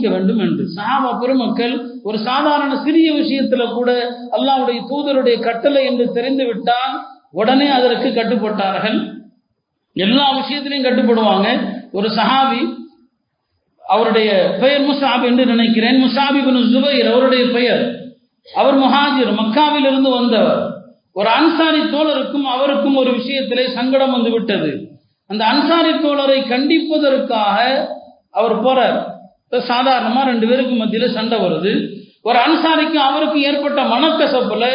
வேண்டும் என்று. சஹாபா பெருமக்கள் ஒரு சாதாரண சிறிய விஷயத்துல கூட அல்லாவுடைய தூதருடைய கட்டளை என்று தெரிந்து விட்டால் உடனே அதற்கு கட்டுப்பட்டார்கள். எல்லா விஷயத்திலையும் கட்டுப்படுவாங்க. ஒரு சஹாபி அவருடைய பெயர் முசாப் என்று நினைக்கிறேன். முசாபிபின் ஜுபைர் அவருடைய பெயர். அவர் முஹாஜிர் மக்காவிலிருந்து வந்தவர். ஒரு அன்சாரி தோழருக்கும் அவருக்கும் ஒரு விஷயத்திலே சங்கடம் வந்து விட்டது. அந்த அன்சாரி தோழரை கண்டிப்பதற்காக அவர் போறார். இப்ப சாதாரணமா ரெண்டு பேருக்கு மத்தியில் சண்டை வருது. ஒரு அன்சாரிக்கு அவருக்கு ஏற்பட்ட மனக்கசப்பில்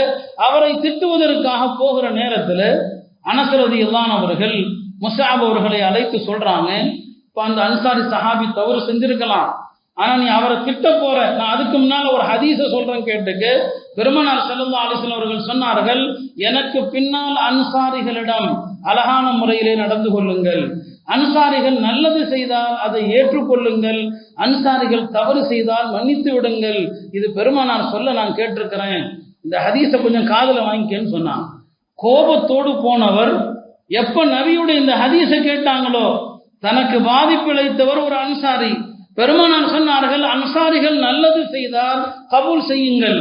அவரை திட்டுவதற்காக போகிற நேரத்தில் அனசரதி எல்லாம் அவர்கள் முசாப் அவர்களை அழைத்து சொல்றாங்க இப்போ அந்த அன்சாரி சஹாபி தவறு செஞ்சிருக்கலாம். ஆனா நீ அவரை திட்ட போற. நான் அதுக்கு முன்னால ஒரு ஹதீஸ சொல்றேன் கேட்டுக்கு. பெருமனார் செல்லல்லா அலிஸ்லாம் அவர்கள் சொன்னார்கள் எனக்கு பின்னால் அன்சாரிகளிடம் அழகான முறையிலே நடந்து கொள்ளுங்கள். அன்சாரிகள் நல்லது செய்தால் அதை ஏற்றுக்கொள்ளுங்கள். அன்சாரிகள் தவறு செய்தால் மன்னித்து விடுங்கள். இது பெருமானார் சொல்ல நான் கேட்டிருக்கிறேன். இந்த ஹதீஸை கொஞ்சம் காதல வாங்கிக்கன்னு சொன்னான். கோபத்தோடு போனவர் எப்ப நபியுடைய இந்த ஹதீஸை கேட்டாங்களோ தனக்கு பாதிப்பிழைத்தவர் ஒரு அன்சாரி. பெருமானார் சொன்னார்கள் அன்சாரிகள் நல்லது செய்தால் கபூல் செய்யுங்கள்.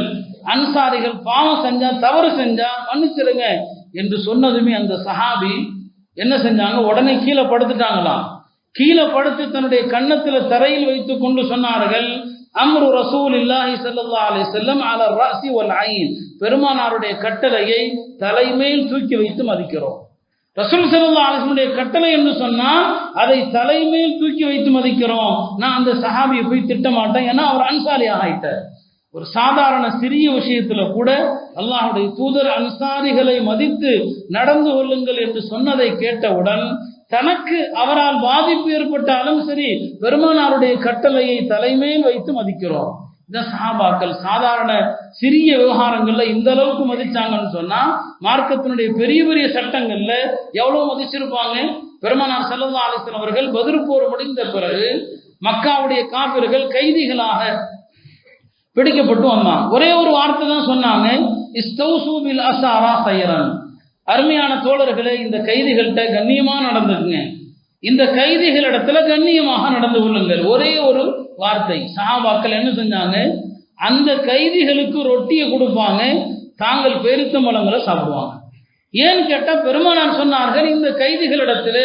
அன்சாரிகள் பாவம் செஞ்சா தவறு செஞ்சா மன்னிச்சிருங்க என்று சொன்னதுமே அந்த சஹாபி என்ன செஞ்சாங்க? உடனே கீழே படுத்துட்டாங்களாம். கீழே படுத்து தன்னுடைய கன்னத்தில் தரையில் வைத்துக் கொண்டு சொன்னார்கள் அம்ரு ரசூல் இல்லாஹி சல்லா அலி செல்லம் அல ராசி ஒல் ஐன். பெருமானாருடைய கட்டளையை தலைமேல் தூக்கி வைத்து மதிக்கிறோம். ரசூல் சல்லா அலைஹி கட்டளை என்று சொன்னால் அதை தலைமேல் தூக்கி வைத்து மதிக்கிறோம். நான் அந்த சஹாபியை போய் திட்ட மாட்டேன் ஏன்னா அவர் அன்சாரி ஆகிட்டார் ஒரு சாதாரண சிறிய விஷயத்துல கூட அல்லாஹுடைய தூதர் அன்சாரிகளை மதித்து நடந்து கொள்ளுங்கள் என்று சொன்னதை கேட்டவுடன் தனக்கு அவரால் பாதிப்பு ஏற்பட்டாலும் சரி பெருமானாருடைய கட்டளையை தலைமையில் வைத்து மதிக்கிறோம். இந்த சஹாபாக்கள் சாதாரண சிறிய விவகாரங்கள்ல இந்த அளவுக்கு மதிச்சாங்கன்னு சொன்னா மார்க்கத்தினுடைய பெரிய பெரிய சட்டங்கள்ல எவ்வளவு மதிச்சிருப்பாங்க? பெருமானார் செல்லல்லா அலிஸ்லாம் அவர்கள் பதிர்போர் முடிந்த பிறகு மக்காவுடைய காப்பிர்கள் கைதிகளாக பிடிக்கப்பட்டு வந்தான். ஒரே ஒரு வார்த்தை தான் சொன்னாங்க இஸ்தௌசூபில் அசாரா சைரன் அருமையான தோழர்களே இந்த கைதிகள்கிட்ட கண்ணியமாக நடந்துக்குங்க. இந்த கைதிகளிடத்துல கண்ணியமாக நடந்து கொள்ளுங்கள். ஒரே ஒரு வார்த்தை. சஹாபாக்கள் என்ன செஞ்சாங்க? அந்த கைதிகளுக்கு ரொட்டியை கொடுப்பாங்க. தாங்கள் பெருத்த மலங்களை சாப்பிடுவாங்க. ஏன்னு கேட்டா பெருமானார் சொன்னார்கள் இந்த கைதிகளிடத்துல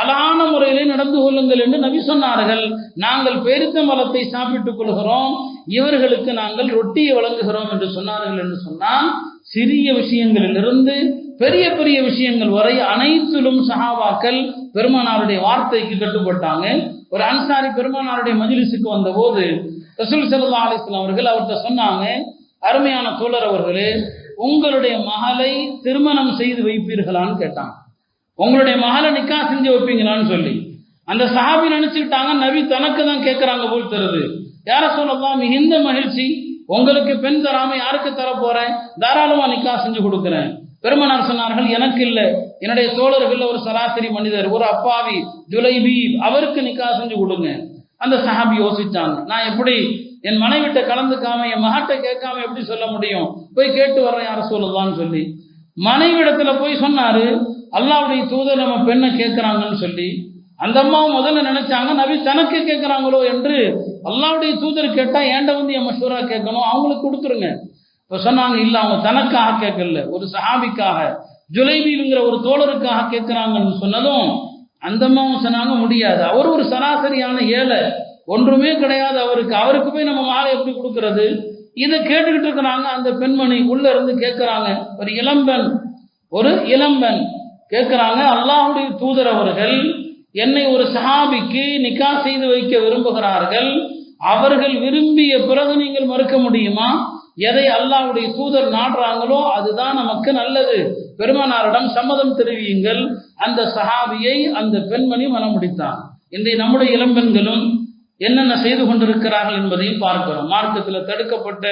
அழகான முறையிலே நடந்து கொள்ளுங்கள் என்று நபி சொன்னார்கள். நாங்கள் பெருத்த மலத்தை சாப்பிட்டுக் கொள்கிறோம். இவர்களுக்கு நாங்கள் ரொட்டியை வழங்குகிறோம் என்று சொன்னார்கள் என்று சொன்னால் சிறிய விஷயங்களிலிருந்து பெரிய பெரிய விஷயங்கள் வரை அனைத்திலும் சஹாபாக்கள் பெருமானாருடைய வார்த்தைக்கு கட்டுப்பட்டாங்க. ஒரு அன்சாரி பெருமானாருடைய மஜிலிசுக்கு வந்தபோது ரசூல் சல்லா அலிஸ்லாம் அவர்கள் அவர்கிட்ட சொன்னாங்க அருமையான தோழர் அவர்களே உங்களுடைய மகளை திருமணம் செய்து வைப்பீர்களான்னு கேட்டாங்க. உங்களுடைய மகளை நிக்கா செஞ்சு வைப்பீங்களான்னு சொல்லி. அந்த சஹாபி நினைச்சுக்கிட்டாங்க நபி தனக்கு தான் கேட்கறாங்க போல் தருது யார சொல்லலாம்? மிகுந்த மகிழ்ச்சி உங்களுக்கு பெண் தராம யாருக்கு தர போறேன்? தாராளமா நிக்கா செஞ்சு கொடுக்குறேன். பெருமனார் சொன்னார்கள் எனக்கு இல்லை. என்னுடைய தோழர்கள் ஒரு சராசரி மனிதர் ஒரு அப்பாவி ஜுலைபி அவருக்கு நிக்கா செஞ்சு கொடுங்க. அந்த சஹாபி யோசிச்சாங்க நான் எப்படி என் மனைவிட்ட கலந்துக்காம என் மகட்ட கேட்காம எப்படி சொல்ல முடியும்? போய் கேட்டு வர்றேன் யார சொல்லலாம்னு சொல்லி. மனைவிடத்துல போய் சொன்னாரு அல்லாவுடைய தூதர் நம்ம பெண்ணை கேட்குறாங்கன்னு சொல்லி அந்த அம்மாவும் முதல்ல நினைச்சாங்க நபி தனக்கு கேட்குறாங்களோ என்று அல்லாவுடைய தூதர் கேட்டால் ஏண்ட வந்து என் மஷூரா கேட்கணும்? அவங்களுக்கு கொடுத்துருங்க. இப்போ சொன்னாங்க இல்லை அவங்க தனக்காக கேட்கல. ஒரு சஹாபிக்காக ஜுலைபிங்கிற ஒரு தோழருக்காக கேட்குறாங்கன்னு சொன்னதும் அந்த அம்மாவும் சொன்னாங்க முடியாது. அவர் ஒரு சராசரியான ஏழை. ஒன்றுமே கிடையாது அவருக்கு. அவருக்கு போய் நம்ம மாலை எப்படி கொடுக்கறது? இதை கேட்டுக்கிட்டு இருக்கிறாங்க. அந்த பெண்மணி உள்ள இருந்து கேட்குறாங்க. ஒரு இளம்பெண். ஒரு இளம்பெண். கேட்கிறாங்க அல்லாஹுடைய தூதர் அவர்கள் என்னை ஒரு சஹாபிக்கு நிக்கா செய்து வைக்க விரும்புகிறார்கள். அவர்கள் விரும்பிய பிறகு நீங்கள் மறுக்க முடியுமா? எதை அல்லாஹ்வுடைய தூதர் நாடுறாங்களோ அதுதான் நமக்கு நல்லது. பெருமானாரிடம் சம்மதம் தெரிவியுங்கள். அந்த சஹாபியை அந்த பெண்மணி மனம் முடித்தான் இன்றைய நம்முடைய இளம்பெண்களும் என்னென்ன செய்து கொண்டிருக்கிறார்கள் என்பதையும் பார்க்கிறோம். மார்க்கத்தில் தடுக்கப்பட்ட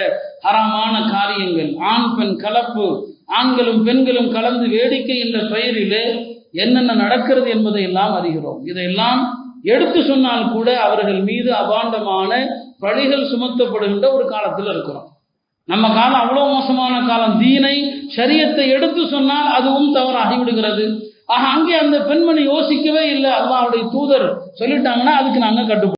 அறமான காரியங்கள். ஆண் பெண் கலப்பு ஆண்களும் பெண்களும் கலந்து வேடிக்கை என்ற பெயரிலே என்னென்ன நடக்கிறது என்பதை எல்லாம் அறிகிறோம். இதையெல்லாம் எடுத்து சொன்னால் கூட அவர்கள் மீது அபாண்டமான பழிகள் சுமத்தப்படுகின்ற ஒரு காலத்தில் இருக்கிறோம். நம்ம காலம் அவ்வளவு மோசமான காலம். தீனை சரியத்தை எடுத்து சொன்னால் அதுவும் தவறாகி விடுகிறது ஆக அங்கே அந்த பெண்மணி யோசிக்கவே இல்லை. அல்லாவுடைய தூதர் சொல்லிட்டாங்கன்னா அதுக்கு நாங்க கட்டுப்போம்.